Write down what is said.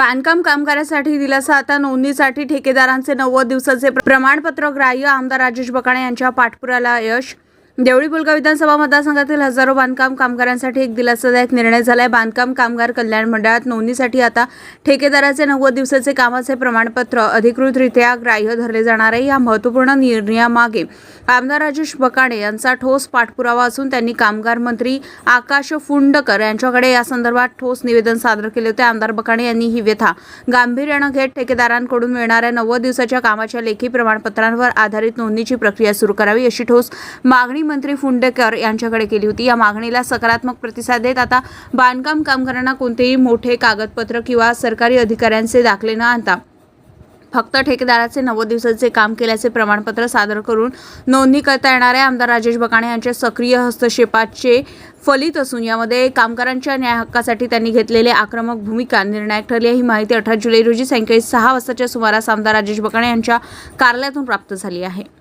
बांधकाम कामगारांसाठी दिलासा. आता नोंदणीसाठी ठेकेदारांचे नव्वद दिवसाचे प्रमाणपत्र ग्राह्य आमदार राजेश बकाणे यांच्या पाठपुराला यश देवळी पुलगा विधानसभा मतदारसंघातील हजारो बांधकाम कामगारांसाठी एक दिलासादायक निर्णय झालाय. बांधकाम कामगार कल्याण मंडळात नोंदणीसाठी आता ठेकेदाराचे नव्वद दिवसाचे कामाचे प्रमाणपत्र अधिकृतरित्या ग्राह्य धरले जाणार आहे. या महत्त्वपूर्ण निर्णयामागे आमदार राजेश बकाणे यांचा ठोस पाठपुरावा असून त्यांनी कामगार मंत्री आकाश फुंडकर यांच्याकडे या संदर्भात ठोस निवेदन सादर केले होते. आमदार बकाणे यांनी ही व्यथा गांभीर्यानं घेत ठेकेदारांकडून मिळणाऱ्या नव्वद दिवसाच्या कामाच्या लेखी प्रमाणपत्रांवर आधारित नोंदणीची प्रक्रिया सुरू करावी अशी ठोस मागणी मंत्री फुंडेकर यांच्याकडे केली होती. या मागणीला सकारात्मक प्रतिसाद देत आता बांधकाम कामगारांना कोणतेही मोठे कागदपत्र किंवा सरकारी अधिकाऱ्यांचे दाखले न आणता फक्त ठेकेदाराचे नव्वद दिवसाचे काम केल्याचे प्रमाणपत्र सादर करून नोंदणी करता येणाऱ्या आमदार राजेश बकाणे यांच्या सक्रिय हस्तक्षेपाचे फलित असून यामध्ये कामगारांच्या न्याय हक्कासाठी त्यांनी घेतलेले आक्रमक भूमिका निर्णायक ठरली आहे. ही माहिती अठरा जुलै रोजी सायंकाळी सहा वाजताच्या सुमारास आमदार राजेश बकाणे यांच्या कार्यालयातून प्राप्त झाली आहे.